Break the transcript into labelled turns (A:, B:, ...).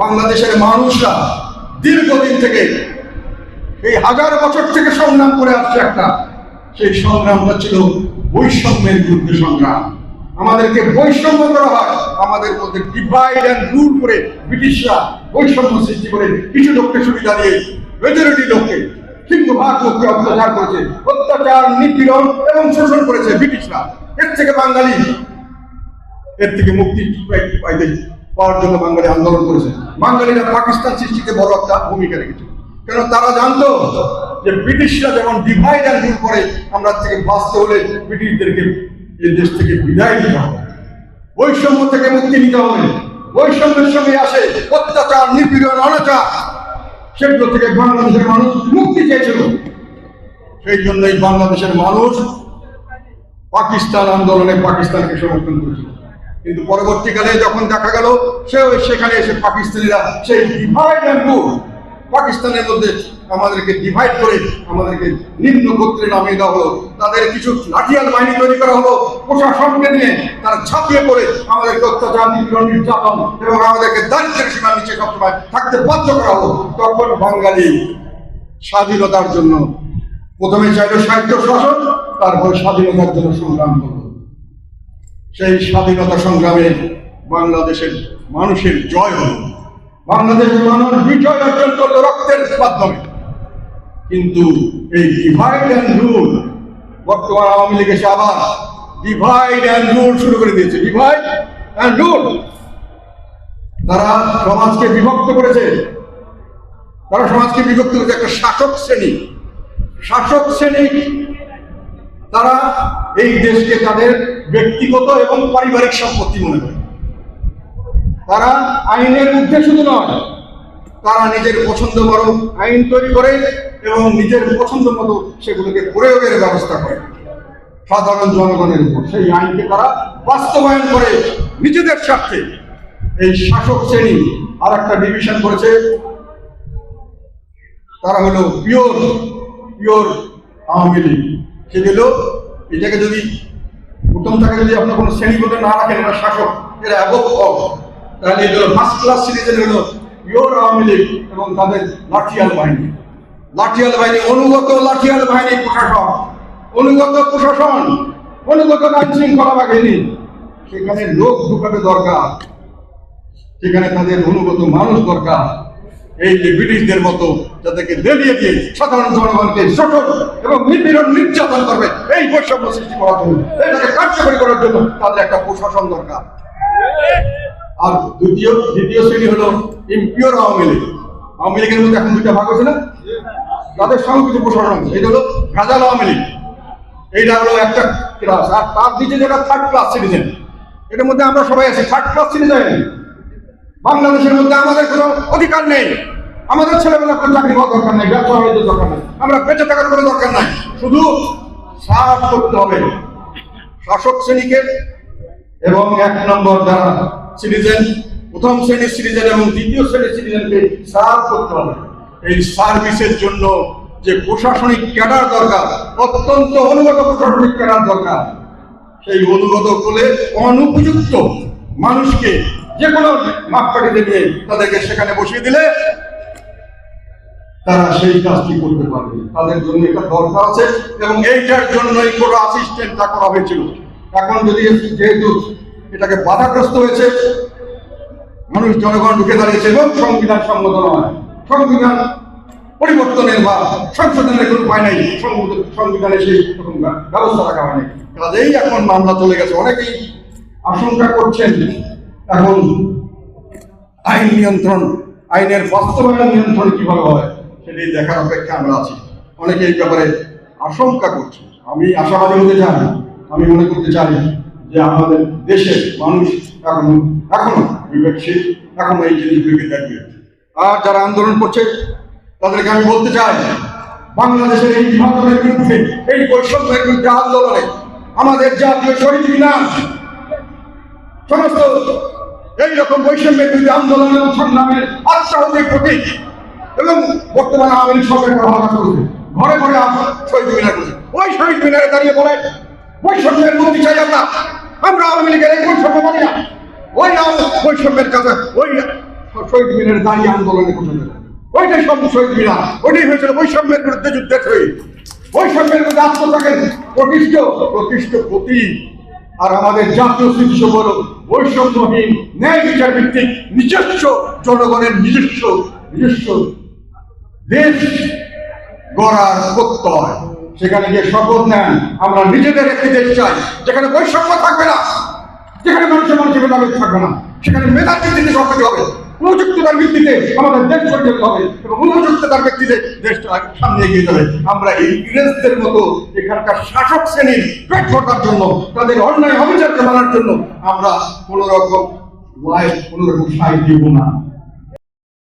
A: বাংলাদেশের মানুষরা দীর্ঘদিন থেকে এই হাজার বছর থেকে সংগ্রাম করে আসছে একটা, সেই সংগ্রামটা ছিল বৈষম্যের বিরুদ্ধে সংগ্রাম। আমাদেরকে বৈষম্য করা হয়, আমাদের মধ্যে ডিভাইড অ্যান্ড রুল করে ব্রিটিশরা বৈষম্য সৃষ্টি করে কিছু লোককে সুবিধা দিয়ে মেজরিটি লোককে, সিংহভাগ লোককে অত্যাচার করেছে, অত্যাচার, নিপীড়ন এবং শোষণ করেছে ব্রিটিশরা। এর থেকে বাঙালি, এর থেকে মুক্তি পাই- পাইতে পাওয়ার জন্য বাঙালি আন্দোলন করেছে। বাঙালিরা পাকিস্তান সৃষ্টিতে বড় একটা ভূমিকা রেখেছে। কেন তারা জানতো যে ব্রিটিশরা যেমন ডিভাইড অ্যান্ড রুল করে, আমরা থেকে বাঁচতে হলে ব্রিটিশদেরকে এই দেশ থেকে বিদায় দিতে হবে। বৈষম্য থেকে মুক্তি নিতে হবে। বৈষম্যের সঙ্গে আসে অত্যাচার, নিপীড়ন, অনাচার। সেগুলো থেকে বাংলাদেশের মানুষ মুক্তি চেয়েছিল। সেই জন্যই বাংলাদেশের মানুষ পাকিস্তান আন্দোলনে পাকিস্তানকে সমর্থন করেছিল। কিন্তু পরবর্তীকালে যখন দেখা গেল, সেও সেখানে এসে পাকিস্তানিরা সেই ডিভাইড অ্যান্ড পাকিস্তানের মধ্যে আমাদেরকে ডিভাইড করে আমাদেরকে নিম্ন গোত্রে নামিয়ে দেওয়া হলো। তাদের কিছু লাঠিয়াল বাহিনী তৈরি করা হলো, প্রশাসনকে নিয়ে তারা ঝাঁপিয়ে পড়ে আমাদেরকে অত্যাচার, নিপীড়ন, নির্যাতন এবং আমাদেরকে দারিদ্রের সীমার নিচে সবসময় থাকতে বাধ্য করা হলো। তখন বাঙালি স্বাধীনতার জন্য প্রথমে চাইল সাহিত্য শাসন, তারপর স্বাধীনতার জন্য সংগ্রাম করল। সেই স্বাধীনতা সংগ্রামে বাংলাদেশের মানুষের জয় হল। বাংলাদেশের মানুষ বিজয় অর্জন করল রক্তের মাধ্যমে। কিন্তু এই ডিভাইড অ্যান্ড রুল বর্তমান আওয়ামী লীগ এসে আবার ডিভাইড অ্যান্ড রুল শুরু করে দিয়েছে। ডিভাইড অ্যান্ড রুল তারা সমাজকে বিভক্ত করেছে। তারা সমাজকে বিভক্ত করেছে একটা শাসক শ্রেণি। শাসক শ্রেণি, তারা এই দেশকে তাদের ব্যক্তিগত এবং পারিবারিক সম্পত্তি মনে করে। তারা আইনের ঊর্ধ্বে শুধু নয়, তারা নিজের পছন্দ মতো আইন তৈরি করে এবং নিজের পছন্দ মতো সেগুলোকে প্রয়োগের ব্যবস্থা করে। সাধারণ জনগণের উপর সেই আইনকে তারা বাস্তবায়ন করে নিজেদের স্বার্থে। এই শাসক শ্রেণি আর একটা ডিভিশন করেছে। তারা হলো পিওর পিওর আওয়ামী লীগ। সে দিল এটাকে যদি থেকে যদি আপনার কোনো শ্রেণীগত না রাখেন এটা শাসক, এরা অ্যাবক অফ তাহলে এগুলো ফার্স্ট ক্লাস সিটিজেন হলো পিওর আওয়ামী লীগ এবং তাদের লাঠিয়াল বাহিনী। লাঠিয়াল বাহিনী, অনুগত লাঠিয়াল বাহিনী প্রশাসন, অনুগত প্রশাসন, অনুগত আইন শৃঙ্খলা বাহিনী। সেখানে লোক ঢুকাতে দরকার, সেখানে তাদের অনুগত মানুষ দরকার। এই যে ব্রিটিশদের মতো যাদেরকে দেলিয়ে দিয়ে সাধারণ জনগণকে শোষণ এবং নিপীড়ন নির্যাতন করবে, এই বৈষম্য সৃষ্টি করার জন্য, এটাকে কার্যকরী করার জন্য তাদের একটা প্রশাসন দরকার। আর দ্বিতীয় দ্বিতীয় শ্রেণি হলো ইম্পিওর আওয়ামী লীগ। আওয়ামী লীগের মধ্যে এখন দুইটা ভাগ হয়েছে না? তাদের কিছু প্রশাসন। এটা হলো ভেজাল আওয়ামী লীগ। এইটা হলো একটা ক্লাস আর তার নিচে যেটা থার্ড ক্লাস সিটিজেন এটার মধ্যে আমরা সবাই আছি থার্ড ক্লাস সিটিজেন বাংলাদেশের মধ্যে আমাদের কোনো অধিকার নেই। আমাদের ছেলেমেয়ের কোনো চাকরি করার দরকার নেই, ব্যবসা বাণিজ্যের দরকার নেই। আমরা বেঁচে থাকার কোনো দরকার নাই। শুধু সাহস করতে হবে। শাসক শ্রেণীকে এবং এক নম্বর যারা সিটিজেন প্রথম শ্রেণির সিটিজেন এবং দ্বিতীয় শ্রেণির সিটিজেনকে সার্ভ করতে হবে। এই সার্ভিসের জন্য যে প্রশাসনিক ক্যাডার দরকার, অত্যন্ত অনুগত প্রশাসনিক ক্যাডার দরকার, সেই অনুগত বলে অনুপযুক্ত মানুষকে যে কোনো মাপকাঠিতে নিয়ে তাদেরকে সেখানে বসিয়ে দিলে তারা সেই কাজটি করতে পারবে। তাদের জন্য এটা দরকার আছে এবং এইটার জন্যই কোনো অ্যাসিস্ট্যান্ট করা হয়েছিল। এখন যদি যেহেতু এটাকে বাধাগ্রস্ত হয়েছে, মানুষ জনগণ ঢুকে দাঁড়িয়েছে এবং সংবিধান সম্মত নয়। সংবিধান পরিবর্তনের বা সংশোধনের কোনো উপায় নাই। সংবিধানে সেই ব্যবস্থা রাখা হয়নি। কাজেই এখন মামলা চলে গেছে। অনেকেই আশঙ্কা করছেন এখন আইন নিয়ন্ত্রণ, আইনের বাস্তবায়ন নিয়ন্ত্রণ কীভাবে হয় সেটি দেখার অপেক্ষা আমরা আছি। অনেকে এই ব্যাপারে আশঙ্কা করছে। আমি আশাবাদী হতে চাই আমি মনে করতে চাই যে আমাদের দেশের মানুষ এখন, এখনও বিবেকশীল, এখনও এই জিনিসগুলিকে দেখবে। আর যারা আন্দোলন করছে, তাদেরকে আমি বলতে চাই, বাংলাদেশের এই বিভাজনের বিরুদ্ধে, এই বৈষম্যের বিরুদ্ধে আন্দোলনে আমাদের জাতীয় শহীদ বিনাশ সমস্ত এইরকম বৈষম্যের বিরুদ্ধে আন্দোলন এবং সংগ্রামের আত্মাহতির প্রতীক। এবং বর্তমানে আওয়ামী লীগ সরকার ব্যবহার করেছে। ঘরে ঘরে শহীদ মিনার করেছে। ওই শহীদ মিনারে দাঁড়িয়ে বলে, বৈষম্যের মুক্তি চাই আমরা। আমরা আওয়ামী লীগের এই বৈষম্য মানি না। ওই বৈষম্যের কাছে, ওই শহীদ মিনার দাঁড়িয়ে আন্দোলনে ঘোষণা দেবে ওইটাই সব শহীদ মিনার। ওইটাই হয়েছিল বৈষম্যের বিরুদ্ধে যুদ্ধের শহীদ বৈষম্যের বিরুদ্ধে আত্মত্যাগের প্রতিষ্ঠ প্রতিষ্ঠ প্রতীক আর আমাদের জাতীয় স্মৃতি হল বৈষম্যহীন, ন্যায় বিচার ভিত্তিক, নিজস্ব জনগণের নিজস্ব নিজস্ব দেশ গড়ার প্রত্যয়। সেখানে গিয়ে শপথ নেন। আমরা নিজেদের একটি দেশ চাই, যেখানে বৈষম্য থাকবে না, যেখানে মানুষের মানুষের ভেদাভেদ থাকবে না, সেখানে সম্পত্তি হবে। উপযুক্ততার ভিত্তিতে আমাদের দেশ পরিচালিত হবে এবং উপযুক্ততার ভিত্তিতে দেশটা সামনে এগিয়ে যাবে আমরা এই ইংরেজদের মতো এখানকার শাসক শ্রেণির পেট ভরার জন্য, তাদের অন্যায় অবিচারকে মানার জন্য আমরা কোনো রকম কোনো রকম সাহায্য দিব না।